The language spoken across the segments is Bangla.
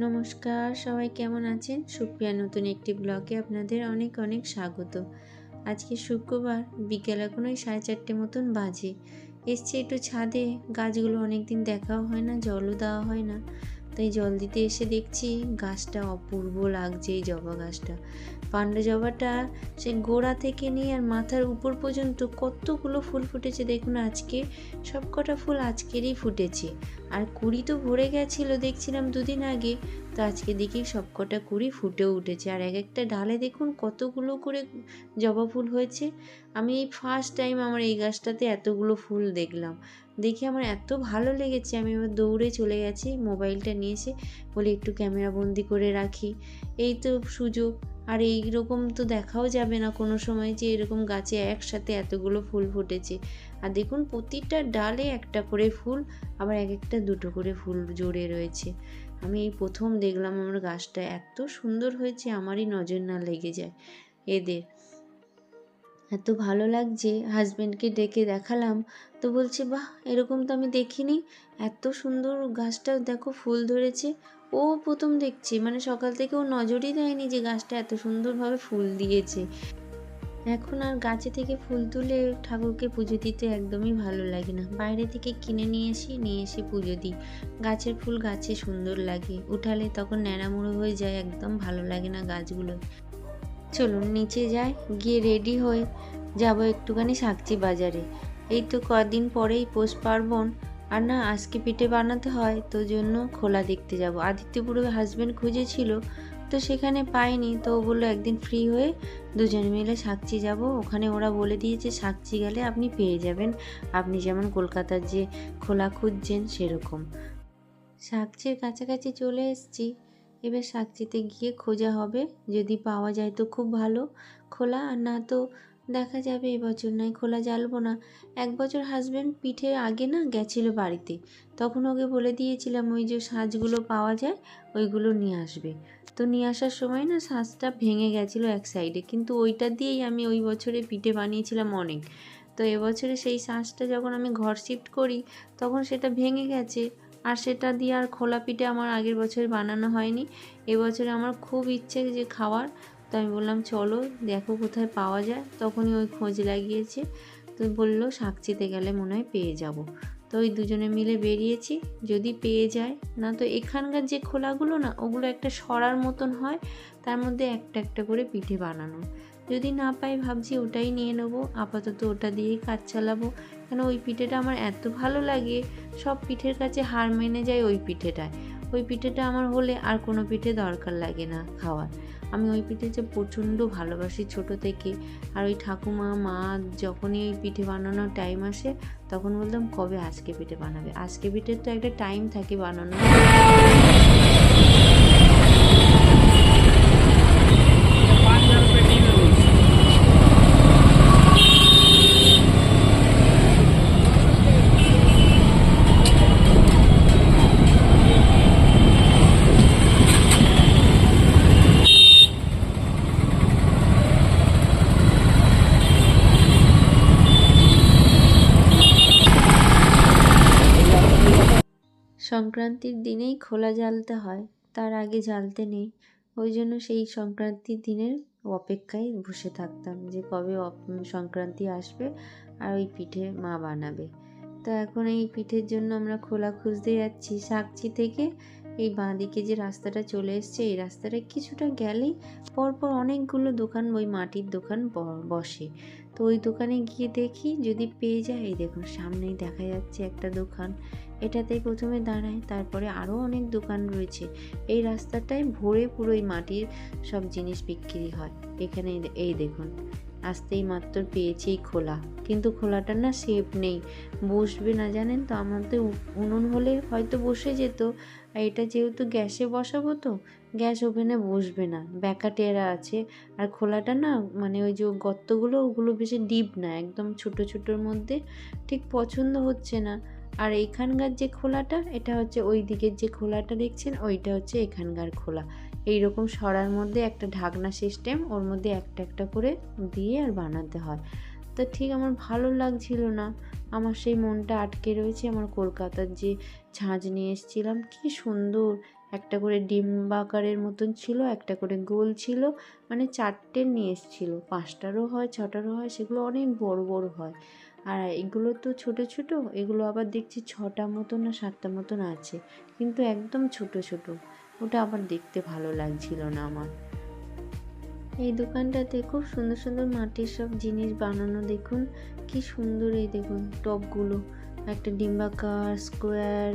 নমস্কার, সবাই কেমন আছেন? সুপ্রিয়া নতুন একটি ব্লগে আপনাদের অনেক অনেক স্বাগত। আজকে শুক্রবার, বিকেল এখন সাড়ে চারটে মতন বাজে। এসছে একটু ছাদে, গাছগুলো অনেক দিন দেখাও হয় না, জলও দেওয়া হয় না। তাই জল দিতে এসে দেখছি গাছটা অপূর্ব লাগছে, এই জবা গাছটা। পান্ডা জবাটা সে গোড়া থেকে নিয়ে আর মাথার উপর পর্যন্ত কতগুলো ফুল ফুটেছে দেখুন আজকে। সব কটা ফুল আজকেরই ফুটেছে। আর কুড়ি তো ভরে গেছিল, দেখছিলাম দুদিন আগে। তো আজকে দেখি সব কটা কুড়ি ফুটেও উঠেছে। আর এক একটা ডালে দেখুন কতগুলো করে জবা ফুল হয়েছে। আমি এই ফার্স্ট টাইম আমার এই গাছটাতে এতগুলো ফুল দেখলাম। দেখে আমার এত ভালো লেগেছে। আমি এবার দৌড়ে চলে গেছি, মোবাইলটা নিয়ে এসে বলে, একটু ক্যামেরা বন্দি করে রাখি। এই তো সুযোগ। আর এইরকম তো দেখাও যাবে না কোনো সময় যে এরকম গাছে একসাথে এতগুলো ফুল ফুটেছে। আর দেখুন প্রতিটা ডালে একটা করে ফুল, আবার এক একটা দুটো করে ফুল জড়ে রয়েছে। আমি এই প্রথম দেখলাম আমার গাছটা এত সুন্দর হয়েছে, আমারই নজর না লেগে যায় এদের। এত ভালো লাগছে হাজব্যান্ডকে ডেকে দেখালাম, তো বলছে, বাহ, এরকম তো আমি দেখিনি। এত সুন্দর গাছটা, দেখো, ফুল ধরেছে। ও প্রথম দেখছে মানে সকাল থেকে ও নজরই দেয়নি যে গাছটা এত সুন্দরভাবে ফুল দিয়েছে। এখন আর গাছে থেকে ফুল তুলে ঠাকুরকে পুজো দিতে একদমই ভালো লাগে না। বাইরে থেকে কিনে নিয়ে আসি নিয়ে এসে পুজো দিই। গাছের ফুল গাছে সুন্দর লাগে। উঠালে তখন ন্যাড়ামুড়ো হয়ে যায়, একদম ভালো লাগে না গাছগুলো। চলুন নিচে যাই, গিয়ে রেডি হয়ে যাব একটুখানি শাকচি বাজারে। এই তো কদিন পরেই পৌষ পার্বণ আর না, আজকে পিঠে বানাতে হয়, তো জন্য খোলা দেখতে যাব। আদিত্যপুরে হাজব্যান্ড খুঁজেছিল, তো সেখানে পাইনি, তো ও বলল, একদিন ফ্রি হয়ে দুজন মিলে সাকচি যাব। ওখানে ওরা বলে দিয়েছে, সাকচি গেলে আপনি পেয়ে যাবেন। আপনি যেমন কলকাতার যে খোলা খুঁজছেন, সেরকম। সাকচির কাছাকাছি চলে এসেছি। এবার সাকচিতে গিয়ে খোঁজা হবে। যদি পাওয়া যায় তো খুব ভালো। খোলা আর না তো দেখা যাবে এবছর নয় খোলা জ্বালবো না। এক বছর হাজব্যান্ড পিঠে আগে না গেছিল বাড়িতে, তখন ওকে বলে দিয়েছিলাম, ওই যে সাজগুলো পাওয়া যায়, ওইগুলো নিয়ে আসবে। তো নিয়ে আসার সময় না সাজটা ভেঙে গেছিল এক সাইডে কিন্তু ওইটা দিয়েই আমি ওই বছরে পিঠে বানিয়েছিলাম অনেক। তো এবছরে সেই সাজটা যখন আমি ঘর শিফট করি, তখন সেটা ভেঙে গেছে, আর সেটা দিয়ে আর খোলা পিঠে আমার আগের বছর বানানো হয়নি। এবছরে আমার খুব ইচ্ছে যে খাওয়ার তো আমি বললাম, চলো, দেখো কোথায় পাওয়া যায়। তখনই ওই খোঁজ লাগিয়েছে। তো বলল শাকচিতে গেলে মনে হয় পেয়ে যাব। তো ওই দুজনে মিলে বেরিয়েছি। যদি পেয়ে যায়, না তো এখানকার যে খোলাগুলো না, ওগুলো একটা সরার মতন হয়, তার মধ্যে একটা একটা করে পিঠে বানানো। যদি না পাই, ভাবছি ওটাই নিয়ে নেব। আপাতত ওটা দিয়েই কাজ চালাবো। কেন, ওই পিঠেটা আমার এত ভালো লাগে। সব পিঠের কাছে হার মেনে যায় ওই পিঠেটায়। ওই পিঠেটা আমার হলে আর কোনো পিঠে দরকার লাগে না খাওয়ার। আমি ওই পিঠে যে প্রচণ্ড ভালোবাসি ছোট থেকে, আর ওই ঠাকুমা, মা যখনই ওই পিঠে বানানোর টাইম আসে, তখন বলতাম, কবে আজকে পিঠে বানাবে? আজকে পিঠের তো একটা টাইম থাকে বানানো সংক্রান্তির দিনেই খোলা জ্বালতে হয়, তার আগে জ্বালতে নেই। ওই জন্য সেই সংক্রান্তির দিনের অপেক্ষায় বসে থাকতাম যে কবে সংক্রান্তি আসবে আর ওই পিঠে মা বানাবে। তো এখন এই পিঠের জন্য আমরা খোলা খুঁজতে যাচ্ছি। সাকচি থেকে এই বাঁ দিকে যে রাস্তাটা চলে এসছে, এই রাস্তাটা কিছুটা গেলেই পরপর অনেকগুলো দোকান ওই মাটির দোকান বসে। তো ওই দোকানে গিয়ে দেখি যদি পেয়ে যায়, এই দেখুন সামনেই দেখা যাচ্ছে একটা দোকান। এটাতেই প্রথমে দাঁড়ায়। তারপরে আরও অনেক দোকান রয়েছে। এই রাস্তাটায় ভরে পুরো এই মাটির সব জিনিস বিক্রি হয়। এখানে এই দেখুন, আসতেই মাত্র পেয়েছি খোলা। কিন্তু খোলাটার না শেপ নেই। বসবে না, জানেন তো? আমাদের উনুন হলে হয়তো বসে যেত। আর এটা যেহেতু গ্যাসে বসাবো তো, গ্যাস ওভেনে বসবে না। ব্যাকাটেরা আছে। আর খোলাটা না মানে ওই যে গর্তগুলো, ওগুলো বেশি ডিপ না। একদম ছোট ছোটোর মধ্যে। ঠিক পছন্দ হচ্ছে না। আর এইখানকার যে খোলাটা, এটা হচ্ছে ওই দিকের যে খোলাটা দেখছেন, ওইটা হচ্ছে এখানকার খোলা। এই রকম সরার মধ্যে একটা ঢাকনা সিস্টেম ওর মধ্যে একটা একটা করে দিয়ে আর বানাতে হয়। তো ঠিক আমার ভালো লাগছিল না। আমার সেই মনটা আটকে রয়েছে, আমার কলকাতার যে ছাঁচ নিয়ে এসেছিলাম, কি সুন্দর! একটা করে ডিম্বাকারের মতন ছিল, একটা করে গোল ছিল মানে চারটে নিয়ে এসেছিল। পাঁচটারও হয়, ছটারও হয়, সেগুলো অনেক বড় বড় হয়। আর এগুলো তো ছোট ছোট। এগুলো আবার দেখছি ছটা মতন না সাতটা মতন আছে। কিন্তু একদম ছোট ছোট। ওটা আবার দেখতে ভালো লাগছিল না আমার। এই দোকানটাতে খুব সুন্দর সুন্দর মাটির সব জিনিস বানানো। দেখুন, কি সুন্দর এই দেখুন টপগুলো। একটা ডিম্বাকার, স্কোয়ার,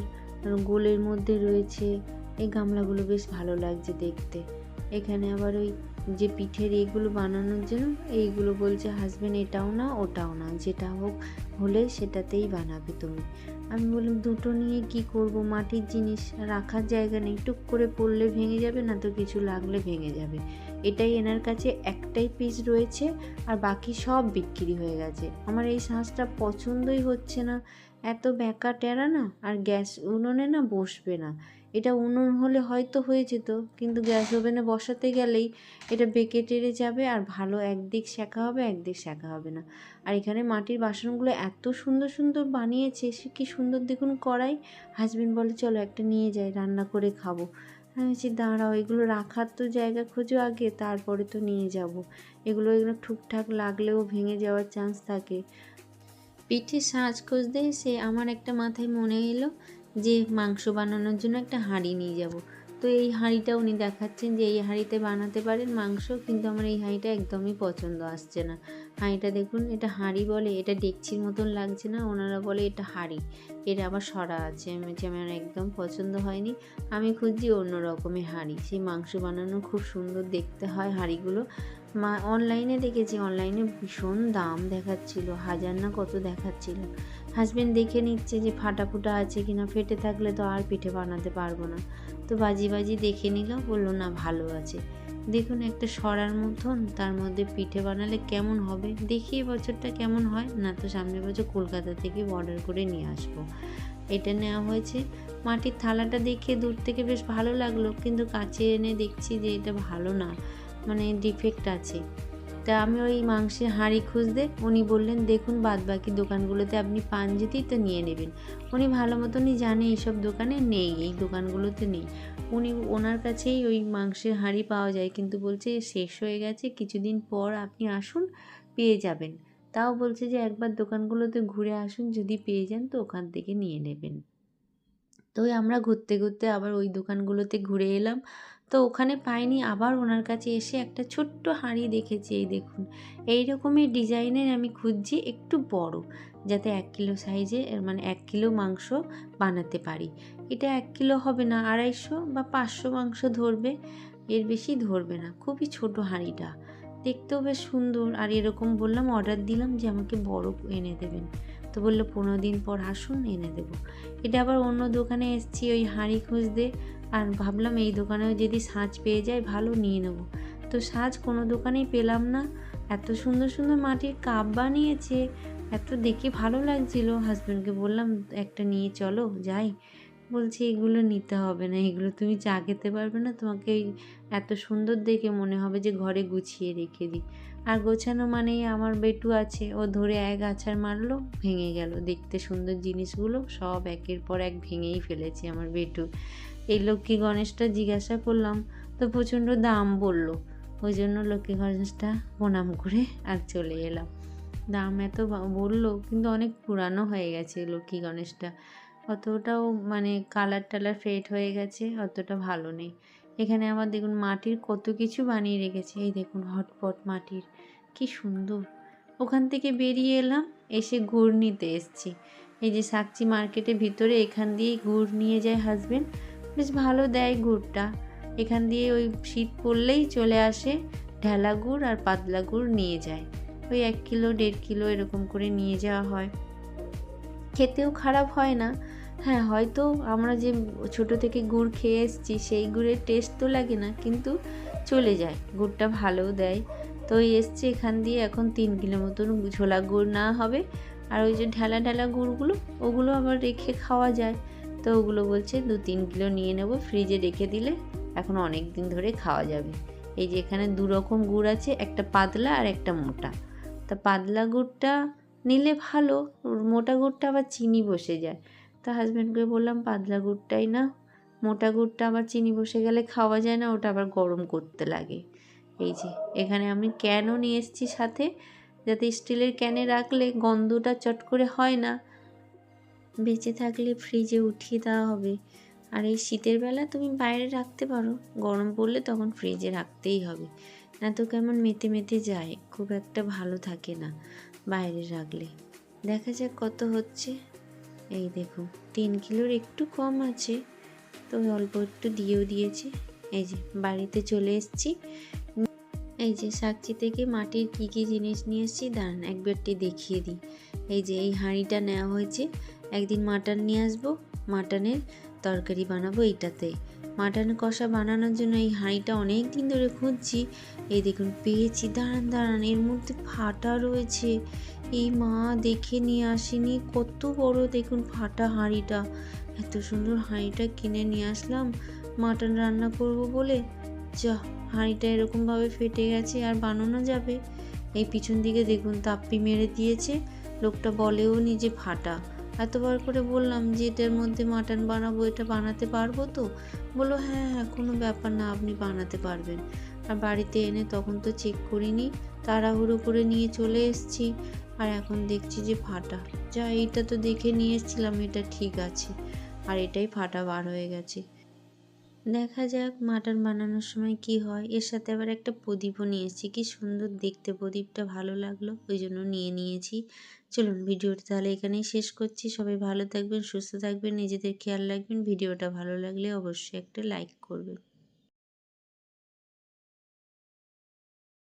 গোলের মধ্যে রয়েছে। এই গামলাগুলো বেশ ভালো লাগছে দেখতে। এখানে আবার ওই যে পিঠের এগুলো বানানোর জন্য এইগুলো বলছে হাজব্যান্ড এটাও না ওটাও না যেটা হোক হলে সেটাতেই বানাবে তুমি। আমি বললাম, দুটো নিয়ে কি করব? মাটির জিনিস রাখার জায়গা নেই। টুক করে পড়লে ভেঙে যাবে, না তো কিছু লাগলে ভেঙে যাবে। এটাই এনার কাছে একটাই পিস রয়েছে আর বাকি সব বিক্রি হয়ে গেছে। আমার এই শাঁসটা পছন্দই হচ্ছে না। এত ব্যাকা টেরা না, আর গ্যাস উনুনে না বসবে না। এটা উনুন হলে হয়তো হয়ে যেত, কিন্তু গ্যাস ওভেনে বসাতে গেলেই এটা বেঁকে টেরে যাবে আর ভালো একদিক শেখা হবে, একদিক শেখা হবে না। আর এখানে মাটির বাসনগুলো এত সুন্দর সুন্দর বানিয়েছে, সে কী সুন্দর দেখুন কড়াই। হাজবেন্ড বলে, চলো একটা নিয়ে যাই, রান্না করে খাব। আমি বলছি, দাঁড়াও, এগুলো রাখার তো জায়গা খোঁজো আগে, তারপরে তো নিয়ে যাব। এগুলো এগুলো ঠিকঠাক লাগলেও ভেঙে যাওয়ার চান্স থাকে। পিঠে সাজ খুঁজতে এসে আমার একটা মাথায় মনে এলো যে মাংস বানানোর জন্য একটা হাঁড়ি নিয়ে যাব। তো এই হাঁড়িটা উনি দেখাচ্ছেন যে এই হাঁড়িতে বানাতে পারেন মাংস, কিন্তু আমার এই হাঁড়িটা একদমই পছন্দ আসছে না। হাঁড়িটা দেখুন, এটা হাঁড়ি বলে, এটা ডেকচির মতন লাগছে না, ওনারা বলে এটা হাঁড়ি। এটা আবার সরা আছে, আমি আমার একদম পছন্দ হয়নি। আমি খুঁজছি অন্য রকমের হাঁড়ি। সেই মাংস বানানো খুব সুন্দর দেখতে হয় হাঁড়িগুলো। মা, অনলাইনে দেখেছি, অনলাইনে ভীষণ দাম দেখাচ্ছিল, হাজার না কত দেখাচ্ছিল। হাজব্যান্ড দেখে নিচ্ছে যে ফাটা ফুটা আছে কিনা, ফেটে থাকলে তো আর পিঠে বানাতে পারব না। তো বাজি বাজি দেখে নিল, বলল, না, ভালো আছে। দেখুন, একটা সরার মতন, তার মধ্যে পিঠে বানালে কেমন হবে? দেখি বছরটা কেমন হয়। না তো, সামনের বছর কলকাতা থেকে অর্ডার করে নিয়ে আসব। এটা নেওয়া হয়েছে। মাটির থালাটা দেখে দূর থেকে বেশ ভালো লাগল, কিন্তু কাছে এনে দেখছি যে এটা ভালো না। মানে ডিফেক্ট আছে। তা আমি ওই মাংসের হাঁড়ি খুঁজতে উনি বললেন, দেখুন বাদ বাকি দোকানগুলোতে আপনি পান যদি তো নিয়ে নেবেন। উনি ভালো মতনই জানে এইসব দোকানে নেই, এই দোকানগুলোতে নেই। উনি ওনার কাছেই ওই মাংসের হাঁড়ি পাওয়া যায়, কিন্তু বলছে, শেষ হয়ে গেছে, কিছুদিন পর আপনি আসুন, পেয়ে যাবেন। তাও বলছে যে, একবার দোকানগুলোতে ঘুরে আসুন, যদি পেয়ে যান তো ওখান থেকে নিয়ে নেবেন। তো আমরা ঘুরতে ঘুরতে আবার ওই দোকানগুলোতে ঘুরে এলাম। তো ওখানে পাইনি। আবার ওনার কাছে এসে একটা ছোট্ট হাঁড়ি দেখেছি, এই দেখুন। এই রকমের ডিজাইনের আমি খুঁজছি, একটু বড়, যাতে এক কিলো সাইজে মানে এক কিলো মাংস বানাতে পারি। এটা এক কিলো হবে না, আড়াইশো বা পাঁচশো মাংস ধরবে, এর বেশি ধরবে না, খুবই ছোট হাঁড়িটা। দেখতেও বেশ সুন্দর, আর এরকম বললাম, অর্ডার দিলাম যে আমাকে বড় এনে দেবেন। তো বলল, পনেরো দিন পর আসুন, এনে দেবো। এটা আবার অন্য দোকানে এসছি, ওই হাঁড়ি খুঁজতে। আর ভাবলাম এই দোকানেও যদি সাজ পেয়ে যায় ভালো নিয়ে নেব। তো সাজ কোনো দোকানেই পেলাম না। এত সুন্দর সুন্দর মাটির কাপ বানিয়েছে, এত দেখে ভালো লাগছিল। হাজব্যান্ডকে বললাম, একটা নিয়ে চলো, যাই। বলছি, এগুলো নিতে হবে না, এগুলো তুমি চা খেতে পারবে না, তোমাকে এত সুন্দর দেখে মনে হবে যে ঘরে গুছিয়ে রেখে দিই। আর গোছানো মানেই আমার বেটু আছে, ও ধরে এক আছাড় মারলো, ভেঙে গেল। দেখতে সুন্দর জিনিসগুলো সব একের পর এক ভেঙেই ফেলেছে আমার বেটু। এই লক্ষ্মী গণেশটা জিজ্ঞাসা করলাম, তো প্রচণ্ড দাম বলল। ওই জন্য লক্ষ্মী গণেশটা প্রণাম করে আর চলে এলাম। দাম এত বলল, কিন্তু অনেক পুরানো হয়ে গেছে লক্ষ্মী গণেশটা। অতটাও মানে কালার টালার ফেড হয়ে গেছে, অতটা ভালো নেই। এখানে আবার দেখুন মাটির কত কিছু বানিয়ে রেখেছে। এই দেখুন হটপট মাটির, কি সুন্দর। ওখান থেকে বেরিয়ে এলাম, এসে গুড় নিতে এসছি। এই যে সাকচি মার্কেটের ভিতরে এখান দিয়েই গুড় নিয়ে যায় হাজবেন্ড বেশ ভালো দেয় গুড়টা। এখান দিয়ে ওই শীত পড়লেই চলে আসে, ঢেলা গুড় আর পাতলা গুড় নিয়ে যায়। ওই এক কিলো, দেড় কিলো এরকম করে নিয়ে যাওয়া হয়। খেতেও খারাপ হয় না। হ্যাঁ হয়তো আমরা যে ছোট থেকে গুড় খেয়ে এসেছি, সেই গুড়ের টেস্ট তো লাগে না, কিন্তু চলে যায়। গুড়টা ভালোও দেয়। তো এসছে এখান দিয়ে এখন তিন কিলো মতন ঝোলা গুড় না হবে। আর ওই যে ঢালা ঢালা গুড়গুলো, ওগুলো আবার রেখে খাওয়া যায়। তো ওগুলো বলছে দু তিন কিলো নিয়ে নেব, ফ্রিজে রেখে দিলে এখন অনেক দিন ধরে খাওয়া যাবে। এই যে এখানে দু রকম গুড় আছে, একটা পাতলা আর একটা মোটা। তা পাতলা গুড়টা নিলে ভালো, মোটা গুড়টা আবার চিনি বসে যায়। তা হাজব্যান্ডকে বললাম, পাতলা গুড়টাই না মোটা গুড়টা আবার চিনি বসে গেলে খাওয়া যায় না, ওটা আবার গরম করতে লাগে। এই যে, এখানে আমি ক্যানও নিয়ে এসেছি সাথে, যাতে স্টিলের ক্যানে রাখলে গন্ধটা চট করে হয় না। বেঁচে থাকলে ফ্রিজে উঠিয়ে দেওয়া হবে। আর এই শীতের বেলা তুমি বাইরে রাখতে পারো। গরম পড়লে তখন ফ্রিজে রাখতেই হবে। না তো কেমন মেতে মেতে যায়, খুব একটা ভালো থাকে না বাইরে রাখলে। দেখা যাক কত হচ্ছে। এই দেখো, তিন কিলোর একটু কম আছে। তো অল্প একটু দিয়েও দিয়েছি। এই যে, বাড়িতে চলে এসেছি। এই যে সাকচি থেকে মাটির কী কী জিনিস নিয়ে এসেছি, দাঁড়ান একবারটি দেখিয়ে দিই। এই যে, এই হাঁড়িটা নেওয়া হয়েছে। একদিন মাটন নিয়ে আসব, মাটনের তরকারি বানাবো এইটাতে। মাটন কষা বানানোর জন্য এই হাঁড়িটা অনেক দিন ধরে খুঁজছি। এই দেখুন, পেয়েছি, দাঁড়ান দাঁড়ান, এর মধ্যে ফাটা রয়েছে। এই মা দেখে নিয়ে আসেনি, কত বড় দেখুন ফাটা হাঁড়িটা। এত সুন্দর হাঁড়িটা কিনে নিয়ে আসলাম, মাটন রান্না করব বলে। যা হাঁড়িটা এরকমভাবে ফেটে গেছে, আর বানানো যাবে। এই পিছন দিকে দেখুন, তাপ্পি মেরে দিয়েছে, লোকটা বলেও নি যে ফাটা। এতবার করে বললাম যে এটার মধ্যে মাটন বানাবো, এটা বানাতে পারব তো? বলল হ্যাঁ হ্যাঁ কোনো ব্যাপার না, আপনি বানাতে পারবেন। আর বাড়িতে এনে তখন তো চেক করিনি, তাড়াহুড়ো করে নিয়ে চলে এসছি। আর এখন দেখছি যে ফাটা। যা, এইটা তো দেখে নিয়ে এসছিলাম, এটা ঠিক আছে। আর এটাই ফাটা বার হয়ে গেছে। দেখা যাক মাটন বানানোর সময় কি হয়। এর সাথে আবার একটা প্রদীপও নিয়েছি কি সুন্দর দেখতে প্রদীপটা ভালো লাগল, ওই জন্য নিয়ে নিয়েছি। চলুন ভিডিওটা তাহলে এখানেই শেষ করছি। সবাই ভালো থাকবেন, সুস্থ থাকবেন, নিজেদের খেয়াল রাখবেন। ভিডিওটা ভালো লাগলে অবশ্যই একটা লাইক করবেন।